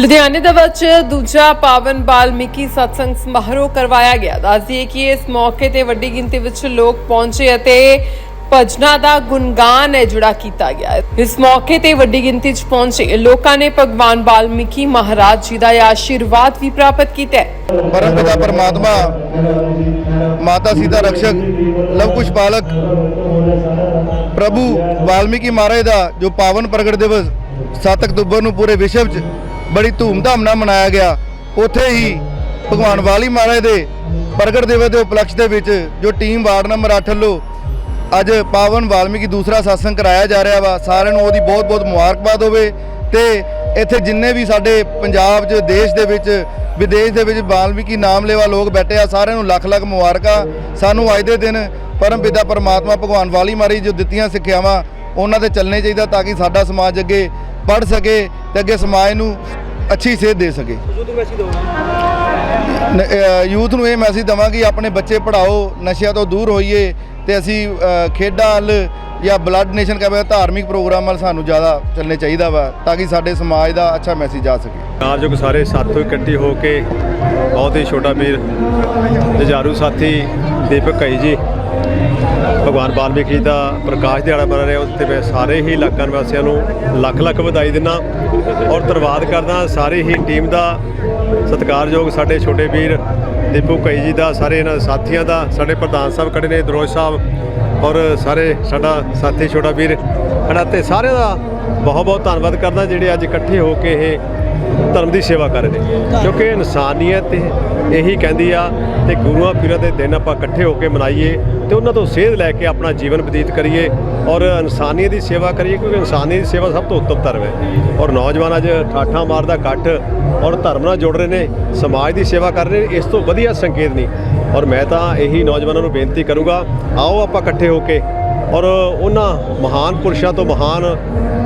ਲੁਧਿਆਣੇ ਦੇ ਵਿੱਚ ਦੂਜਾ ਪਾਵਨ ਬਾਲਮੀਕੀ ਸਤਸੰਗ ਸਮਾਰੋਹ ਕਰਵਾਇਆ ਗਿਆ। ਦੱਸਦੀਏ ਕਿ ਇਸ ਮੌਕੇ ਤੇ ਵੱਡੀ ਗਿਣਤੀ ਵਿੱਚ ਲੋਕ ਪਹੁੰਚੇ ਅਤੇ ਭਜਨਾਂ ਦਾ ਗੁਣਗਾਨ ਹੈ ਜਿਹੜਾ ਕੀਤਾ ਗਿਆ। ਇਸ ਮੌਕੇ ਤੇ ਵੱਡੀ ਗਿਣਤੀ 'ਚ ਪਹੁੰਚੇ ਲੋਕਾਂ ਨੇ ਭਗਵਾਨ ਬਾਲਮੀਕੀ ਮਹਾਰਾਜ ਜੀ ਦਾ ਆਸ਼ੀਰਵਾਦ ਵੀ ਪ੍ਰਾਪਤ ਕੀਤਾ। ਪਰਮ ਪਿਤਾ ਪਰਮਾਤਮਾ, ਮਾਤਾ ਸੀਤਾ ਰਕਸ਼ਕ ਲਵ ਕੁਸ਼ ਪ੍ਰਭੂ ਵਾਲਮੀਕੀ ਮਹਾਰਾਜ ਦਾ ਜੋ ਪਾਵਨ ਪ੍ਰਗਟ ਦਿਵਸ 7 ਅਕਤੂਬਰ ਨੂੰ ਪੂਰੇ ਵਿਸ਼ਵ 'ਚ ਬੜੀ ਧੂਮਧਾਮ ਨਾਲ ਮਨਾਇਆ ਗਿਆ। ਉੱਥੇ ਹੀ ਭਗਵਾਨ ਵਾਲੀ ਮਹਾਰਾਜ ਦੇ ਪ੍ਰਗਟ ਦਿਵਸ ਦੇ ਉਪਲਕਸ਼ ਦੇ ਵਿੱਚ ਜੋ ਟੀਮ ਵਾਰਡ ਨੰਬਰ 8 ਵੱਲੋਂ ਅੱਜ ਪਾਵਨ ਵਾਲਮੀਕੀ ਦੂਸਰਾ satsang ਕਰਾਇਆ ਜਾ ਰਿਹਾ ਵਾ, ਸਾਰਿਆਂ ਨੂੰ ਉਹਦੀ ਬਹੁਤ-ਬਹੁਤ ਮੁਬਾਰਕਬਾਦ ਹੋਵੇ ਤੇ ਇੱਥੇ ਜਿੰਨੇ ਵੀ ਸਾਡੇ ਪੰਜਾਬ 'ਚ, ਦੇਸ਼ ਦੇ ਵਿੱਚ, ਵਿਦੇਸ਼ ਦੇ ਵਿੱਚ ਵਾਲਮੀਕੀ ਨਾਮ ਲੈਵਾ ਲੋਕ ਬੈਠੇ ਆ, ਸਾਰਿਆਂ ਨੂੰ ਲੱਖ-ਲੱਖ ਮੁਬਾਰਕਾਂ। ਸਾਨੂੰ ਅੱਜ ਦੇ ਦਿਨ ਪਰਮ ਪਿਤਾ ਪਰਮਾਤਮਾ ਭਗਵਾਨ ਵਾਲੀ ਮਾਰੀ ਜੋ ਦਿੱਤੀਆਂ ਸਿੱਖਿਆਵਾਂ, ਉਹਨਾਂ ਤੇ ਚੱਲਣੇ ਚਾਹੀਦਾ ਤਾਂ ਕਿ ਸਾਡਾ ਸਮਾਜ ਅੱਗੇ ਪੜ ਸਕੇ। ਤੇ ਅੱਗੇ ਸਮਾਜ ਨੂੰ ਅੱਛੀ ਸੇਧ ਦੇ ਸਕੇ। ਯੂਥ ਨੂੰ ਇਹ ਮੈਸੇਜ ਦਵਾਂਗੇ ਆਪਣੇ ਬੱਚੇ ਪੜਾਓ ਨਸ਼ਿਆਂ ਤੋਂ ਦੂਰ ਹੋਈਏ ਤੇ ਅਸੀਂ ਖੇਡਾਂ ਵੱਲ ਜਾਂ ਬਲੱਡ ਨੇਸ਼ਨ ਕਹਿੰਦੇ ਧਾਰਮਿਕ ਪ੍ਰੋਗਰਾਮ ਵੱਲ ਸਾਨੂੰ ਜ਼ਿਆਦਾ ਚੱਲਣੇ ਚਾਹੀਦਾ ਵਾ, ਤਾਂ ਕਿ ਸਾਡੇ ਸਮਾਜ ਦਾ ਅੱਛਾ ਮੈਸੇਜ ਜਾ ਸਕੇ। ਕਾਰਜੋਗ ਸਾਰੇ ਸਾਥੋਂ ਇਕੱਠੇ ਹੋ ਕੇ ਬਹੁਤ ਹੀ ਛੋਟਾ ਵੀਰ ਜਜਾਰੂ ਸਾਥੀ ਦੀਪਕ ਕਈ ਜੀ, ਭਗਵਾਨ ਵਾਲਮੀਕੀ ਦਾ ਪ੍ਰਕਾਸ਼ ਦਿਹਾੜਾ ਮਨਾ ਰਿਹਾ ਉੱਤੇ ਮੈਂ ਸਾਰੇ ਹੀ ਇਲਾਕਾ ਨਿਵਾਸੀਆਂ ਨੂੰ ਲੱਖ ਲੱਖ ਵਧਾਈ ਦਿੰਦਾ ਔਰ ਧੰਨਵਾਦ ਕਰਦਾ ਸਾਰੀ ਹੀ ਟੀਮ ਦਾ ਸਤਿਕਾਰਯੋਗ ਸਾਡੇ ਛੋਟੇ ਵੀਰ ਦੀਪੂ ਕਈ ਜੀ ਦਾ, ਸਾਰੇ ਇਹਨਾਂ ਦੇ ਸਾਥੀਆਂ ਦਾ, ਸਾਡੇ ਪ੍ਰਧਾਨ ਸਾਹਿਬ ਖੜੇ ਨੇ, ਦਰੋਜ ਸਾਹਿਬ ਔਰ ਸਾਰੇ ਸਾਡਾ ਸਾਥੀ ਛੋਟਾ ਵੀਰ ਖੜਾ ਤੇ ਸਾਰਿਆਂ ਦਾ ਬਹੁਤ ਬਹੁਤ ਧੰਨਵਾਦ ਕਰਦਾ ਜਿਹੜੇ ਅੱਜ ਇਕੱਠੇ ਹੋ ਕੇ ਇਹ ਧਰਮ ਦੀ ਸੇਵਾ ਕਰ ਰਹੇ ਨੇ। ਕਿਉਂਕਿ ਇਨਸਾਨੀਅਤ ਇਹੀ ਕਹਿੰਦੀ ਆ ਤੇ ਗੁਰੂਆਂ ਪੀਰਾਂ ਦੇ ਦਿਨ ਆਪਾਂ ਇਕੱਠੇ ਹੋ ਕੇ ਮਨਾਈਏ ਤੇ ਉਹਨਾਂ ਤੋਂ ਸੇਧ ਲੈ ਕੇ ਆਪਣਾ ਜੀਵਨ ਬਤੀਤ ਕਰੀਏ ਔਰ ਇਨਸਾਨੀਅਤ ਦੀ ਸੇਵਾ ਕਰੀਏ, ਕਿਉਂਕਿ ਇਨਸਾਨੀਅਤ ਦੀ ਸੇਵਾ ਸਭ ਤੋਂ ਉੱਤਮ ਧਰਮ ਹੈ। ਔਰ ਨੌਜਵਾਨ ਅੱਜ ਠਾਠਾਂ ਮਾਰਦਾ ਇਕੱਠ ਔਰ ਧਰਮ ਨਾਲ ਜੁੜ ਰਹੇ ਨੇ, ਸਮਾਜ ਦੀ ਸੇਵਾ ਕਰ ਰਹੇ ਨੇ, ਇਸ ਤੋਂ ਵਧੀਆ ਸੰਕੇਤ ਨਹੀਂ। ਔਰ ਮੈਂ ਤਾਂ ਇਹੀ ਨੌਜਵਾਨਾਂ ਨੂੰ ਬੇਨਤੀ ਕਰੂੰਗਾ, ਆਓ ਆਪਾਂ ਇਕੱਠੇ ਹੋ ਕੇ ਔਰ ਉਹਨਾਂ ਮਹਾਨ ਪੁਰਸ਼ਾਂ ਤੋਂ, ਮਹਾਨ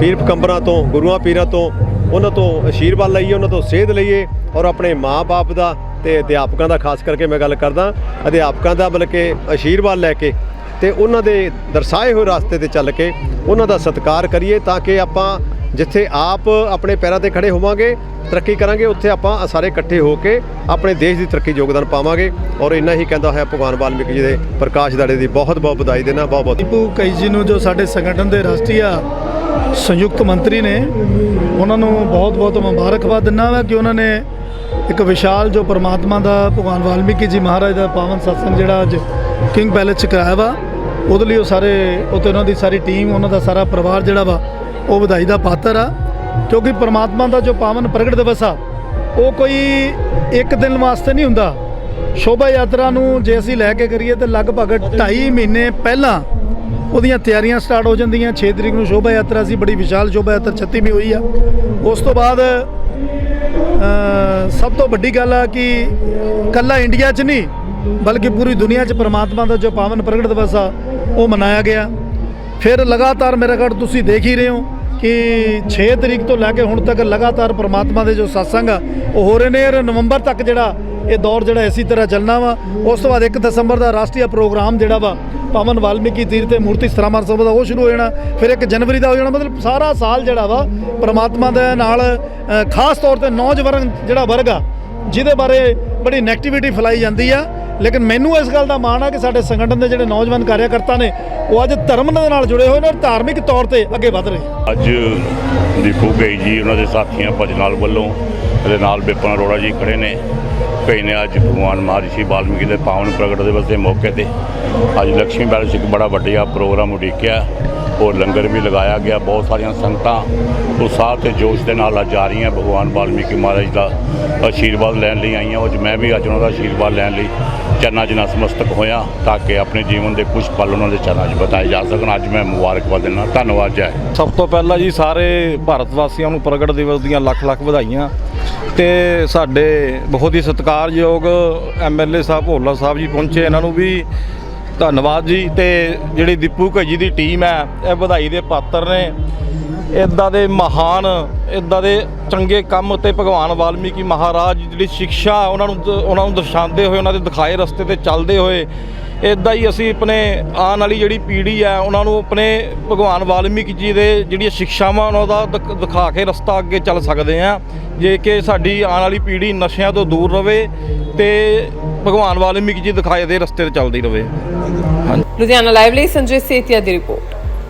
ਪੀਰ ਪਕੰਬਰਾਂ ਤੋਂ, ਗੁਰੂਆਂ ਪੀਰਾਂ ਤੋਂ ਉਹਨਾਂ ਤੋਂ ਅਸ਼ੀਰਵਾਦ ਲਈਏ, ਉਹਨਾਂ ਤੋਂ ਸੇਧ ਲਈਏ ਔਰ ਆਪਣੇ ਮਾਪੇ ਦਾ ਤੇ ਅਧਿਆਪਕਾਂ ਦਾ, ਖਾਸ ਕਰਕੇ ਮੈਂ ਗੱਲ ਕਰਦਾ ਅਧਿਆਪਕਾਂ ਦਾ ਬਲਕਿ ਅਸ਼ੀਰਵਾਦ ਲੈ ਕੇ ਤੇ ਉਹਨਾਂ ਦੇ ਦਰਸਾਏ ਹੋਏ ਰਸਤੇ ਤੇ ਚੱਲ ਕੇ ਉਹਨਾਂ ਦਾ ਸਤਿਕਾਰ ਕਰੀਏ ਤਾਂ ਕਿ ਆਪਾਂ ਜਿੱਥੇ ਆਪ ਆਪਣੇ ਪੈਰਾਂ ਤੇ ਖੜੇ ਹੋਵਾਂਗੇ, ਤਰੱਕੀ ਕਰਾਂਗੇ, ਉੱਥੇ ਆਪਾਂ ਸਾਰੇ ਇਕੱਠੇ ਹੋ ਕੇ ਆਪਣੇ ਦੇਸ਼ ਦੀ ਤਰੱਕੀ ਯੋਗਦਾਨ ਪਾਵਾਂਗੇ ਔਰ ਇੰਨਾ ਹੀ ਕਹਿੰਦਾ ਹੋਇਆ ਭਗਵਾਨ ਵਾਲਮੀਕੀ ਜੀ ਦੇ ਪ੍ਰਕਾਸ਼ ਦਾੜੇ ਦੀ ਬਹੁਤ ਬਹੁਤ ਵਧਾਈ ਦੇਣਾ ਬਹੁਤ ਬਹੁਤ ਦੀਪੂ ਕਈ ਜੀ ਨੂੰ ਜੋ ਸਾਡੇ ਸੰਗਠਨ ਦੇ ਰਾਸ਼ਟਰੀ ਸੰਯੁਕਤ ਮੰਤਰੀ ਨੇ ਉਹਨਾਂ ਨੂੰ ਬਹੁਤ-ਬਹੁਤ ਮੁਬਾਰਕਬਾਦ ਦਿੰਦਾ ਵਾ ਕਿ ਉਹਨਾਂ ਨੇ ਇੱਕ ਵਿਸ਼ਾਲ ਜੋ ਪਰਮਾਤਮਾ ਦਾ ਭਗਵਾਨ ਵਾਲਮੀਕੀ ਜੀ ਮਹਾਰਾਜ ਦਾ ਪਾਵਨ ਸਤਸੰਗ ਜਿਹੜਾ ਅੱਜ ਕਿੰਗ ਪੈਲੇਸ ਚ ਕਰਾਇਆ ਵਾ, ਉਹਦੇ ਲਈ ਉਹ ਸਾਰੇ ਉੱਤੇ ਉਹਨਾਂ ਦੀ ਸਾਰੀ ਟੀਮ, ਉਹਨਾਂ ਦਾ ਸਾਰਾ ਪਰਿਵਾਰ ਜਿਹੜਾ ਵਾ, ਉਹ ਵਧਾਈ ਦਾ ਪਾਤਰ ਆ। ਕਿਉਂਕਿ ਪਰਮਾਤਮਾ ਦਾ ਜੋ ਪਾਵਨ ਪ੍ਰਗਟ ਦਿਵਸ ਆ, ਉਹ ਕੋਈ ਇੱਕ ਦਿਨ ਵਾਸਤੇ ਨਹੀਂ ਹੁੰਦਾ। ਸ਼ੋਭਾ ਯਾਤਰਾ ਨੂੰ ਜੇ ਅਸੀਂ ਲੈ ਕੇ ਕਰੀਏ ਤੇ ਲਗਭਗ 2.5 ਮਹੀਨੇ ਪਹਿਲਾਂ ਉਹਦੀਆਂ ਤਿਆਰੀਆਂ ਸਟਾਰਟ ਹੋ ਜਾਂਦੀਆਂ। 6 ਤਰੀਕ ਨੂੰ ਸ਼ੋਭਾ ਯਾਤਰਾ ਸੀ, ਬੜੀ ਵਿਸ਼ਾਲ ਸ਼ੋਭਾ ਯਾਤਰਾ 36ਵੀਂ ਹੋਈ ਆ। ਉਸ ਤੋਂ ਬਾਅਦ ਸਭ ਤੋਂ ਵੱਡੀ ਗੱਲ ਆ ਕਿ ਕੱਲਾ ਇੰਡੀਆ 'ਚ ਨਹੀਂ, ਬਲਕਿ ਪੂਰੀ ਦੁਨੀਆ 'ਚ ਪਰਮਾਤਮਾ ਦਾ ਜੋ ਪਾਵਨ ਪ੍ਰਗਟ ਦਿਵਸ ਆ, ਉਹ ਮਨਾਇਆ ਗਿਆ। ਫਿਰ ਲਗਾਤਾਰ ਮੇਰਾ ਘੜ ਤੁਸੀਂ ਦੇਖ ਹੀ ਰਹੇ ਹੋ। ਕਿ 6 ਤਰੀਕ ਤੋਂ ਲੈ ਕੇ ਹੁਣ ਤੱਕ ਲਗਾਤਾਰ ਪ੍ਰਮਾਤਮਾ ਦੇ ਜੋ satsang ਆ, ਉਹ ਹੋ ਰਹੇ ਨੇ ਔਰ ਨਵੰਬਰ ਤੱਕ ਜਿਹੜਾ ਇਹ ਦੌਰ ਜਿਹੜਾ ਇਸੇ ਤਰ੍ਹਾਂ ਚੱਲਣਾ ਵਾ। ਉਸ ਤੋਂ ਬਾਅਦ 1 ਦਸੰਬਰ ਦਾ ਰਾਸ਼ਟਰੀ ਪ੍ਰੋਗਰਾਮ ਜਿਹੜਾ ਵਾ, ਪਾਵਨ ਵਾਲਮੀਕੀ ਤੀਰਥ ਤੇ ਮੂਰਤੀ ਸਥਰਾਮਰ ਸਭਾ ਦਾ ਉਹ ਸ਼ੁਰੂ ਹੋ ਜਾਣਾ। ਫਿਰ 1 ਜਨਵਰੀ ਦਾ ਹੋ ਜਾਣਾ, ਮਤਲਬ ਸਾਰਾ ਸਾਲ ਜਿਹੜਾ ਵਾ, ਪ੍ਰਮਾਤਮਾ ਦੇ ਨਾਲ ਖਾਸ ਤੌਰ ਤੇ ਨੌਜਵਾਨ ਜਿਹੜਾ ਵਰਗ ਆ, ਜਿਹਦੇ ਬਾਰੇ ਬੜੀ ਨੈਗੇਟਿਵਿਟੀ ਫੈਲਾਈ ਜਾਂਦੀ ਆ। ਲੇਕਿਨ ਮੈਨੂੰ ਇਸ ਗੱਲ ਦਾ ਮਾਣ ਆ ਕਿ ਸਾਡੇ ਸੰਗਠਨ ਦੇ ਜਿਹੜੇ ਨੌਜਵਾਨ ਕਾਰਿਆਕਰਤਾ ਨੇ, ਉਹ ਅੱਜ ਧਰਮ ਦੇ ਨਾਲ ਜੁੜੇ ਹੋਏ ਨੇ ਔਰ ਧਾਰਮਿਕ ਤੌਰ ਤੇ ਅੱਗੇ ਵਧ ਰਹੇ ਅੱਜ ਦੀਪੂ ਗਈ ਜੀ, ਉਹਨਾਂ ਦੇ ਸਾਥੀਆਂ ਭਜਨਾਲ ਵੱਲੋਂ ਇਹਦੇ ਨਾਲ ਬਿਪਨ ਅਰੋੜਾ ਜੀ ਖੜੇ ਨੇ। ਕਈ ਨੇ ਅੱਜ ਭਗਵਾਨ ਮਹਾਰਿਸ਼ੀ ਵਾਲਮੀਕੀ ਦੇ ਪਾਵਨ ਪ੍ਰਗਟ ਦਿਵਸ ਦੇ ਮੌਕੇ ਤੇ, ਅੱਜ ਲక్ష్ਮੀ ਪੈਲੇਸ ਇੱਕ ਬੜਾ ਵੱਡਾ ਪ੍ਰੋਗਰਾਮ ਉਡੀਕਿਆ। ਔਰ ਲੰਗਰ ਵੀ ਲਗਾਇਆ ਗਿਆ, ਬਹੁਤ ਸਾਰੀਆਂ ਸੰਗਤਾਂ ਉਤਸ਼ਾਹ ਤੇ ਜੋਸ਼ ਦੇ ਨਾਲ ਅੱਜ ਆ ਰਹੀਆਂ। ਭਗਵਾਨ ਵਾਲਮੀਕੀ ਮਹਾਰਾਜ ਦਾ ਆਸ਼ੀਰਵਾਦ ਲੈਣ ਲਈ ਆਈਆਂ। ਉਹ 'ਚ ਮੈਂ ਵੀ ਅੱਜ ਉਹਨਾਂ ਦਾ ਆਸ਼ੀਰਵਾਦ ਲੈਣ ਲਈ ਚਰਨਾਂ 'ਚ ਨਤਮਸਤਕ ਹੋਇਆ ਤਾਂ ਕਿ ਆਪਣੇ ਜੀਵਨ ਦੇ ਕੁਝ ਪਲ ਉਹਨਾਂ ਦੇ ਚਰਨਾਂ 'ਚ ਬਤਾਏ ਜਾ ਸਕਣ। ਅੱਜ ਮੈਂ ਮੁਬਾਰਕਬਾਦ ਦਿੰਦਾ। ਧੰਨਵਾਦ, ਜੈ ਸਭ ਤੋਂ ਪਹਿਲਾਂ ਜੀ ਸਾਰੇ ਭਾਰਤ ਵਾਸੀਆਂ ਨੂੰ ਪ੍ਰਗਟ ਦਿਵਸ ਦੀਆਂ ਲੱਖ ਲੱਖ ਵਧਾਈਆਂ। ਤੇ ਸਾਡੇ ਬਹੁਤ ਹੀ ਸਤਿਕਾਰਯੋਗ ਐਮਐਲਏ ਸਾਹਿਬ, ਭੋਲਾ ਸਾਹਿਬ ਜੀ ਪਹੁੰਚੇ। ਇਹਨਾਂ ਨੂੰ ਵੀ ਧੰਨਵਾਦ ਜੀ ਤੇ ਜਿਹੜੀ ਦੀਪੂ ਘੱਜੀ ਦੀ ਟੀਮ ਹੈ, ਇਹ ਵਧਾਈ ਦੇ ਪਾਤਰ ਨੇ। ਇਦਾਂ ਦੇ ਮਹਾਨ ਇਦਾਂ ਦੇ ਚੰਗੇ ਕੰਮ ਉੱਤੇ ਭਗਵਾਨ ਵਾਲਮੀਕੀ ਮਹਾਰਾਜ ਜਿਹੜੀ ਸਿੱਖਿਆ ਉਹਨਾਂ ਨੂੰ ਉਹਨਾਂ ਨੂੰ ਦਰਸਾਉਂਦੇ ਹੋਏ, ਉਹਨਾਂ ਦੇ ਦਿਖਾਏ ਰਸਤੇ ਤੇ ਚੱਲਦੇ ਹੋਏ ਇਦਾਂ ਹੀ ਅਸੀਂ ਆਪਣੇ ਆਉਣ ਵਾਲੀ ਜਿਹੜੀ ਪੀੜ੍ਹੀ ਹੈ, ਉਹਨਾਂ ਨੂੰ ਆਪਣੇ ਭਗਵਾਨ ਵਾਲਮੀਕੀ ਜੀ ਦੇ ਜਿਹੜੀਆਂ ਸਿੱਖਿਆਵਾਂ ਉਹਨਾਂ ਦਾ ਦਿਖਾ ਕੇ ਰਸਤਾ ਅੱਗੇ ਚੱਲ ਸਕਦੇ ਆ ਜੇ ਕਿ ਸਾਡੀ ਆਉਣ ਵਾਲੀ ਪੀੜ੍ਹੀ ਨਸ਼ਿਆਂ ਤੋਂ ਦੂਰ ਰਹੇ ਤੇ ਭਗਵਾਨ ਵਾਲਮੀਕੀ ਜੀ ਦਿਖਾਏ ਦੇ, ਰਸਤੇ ਤੇ ਚੱਲਦੀ ਰਵੇ। ਲੁਧਿਆਣਾ ਲਾਈਵ ਲਈ ਸੰਜੇ ਸੇਤੀਆ ਦੀ ਰਿਪੋਰਟ।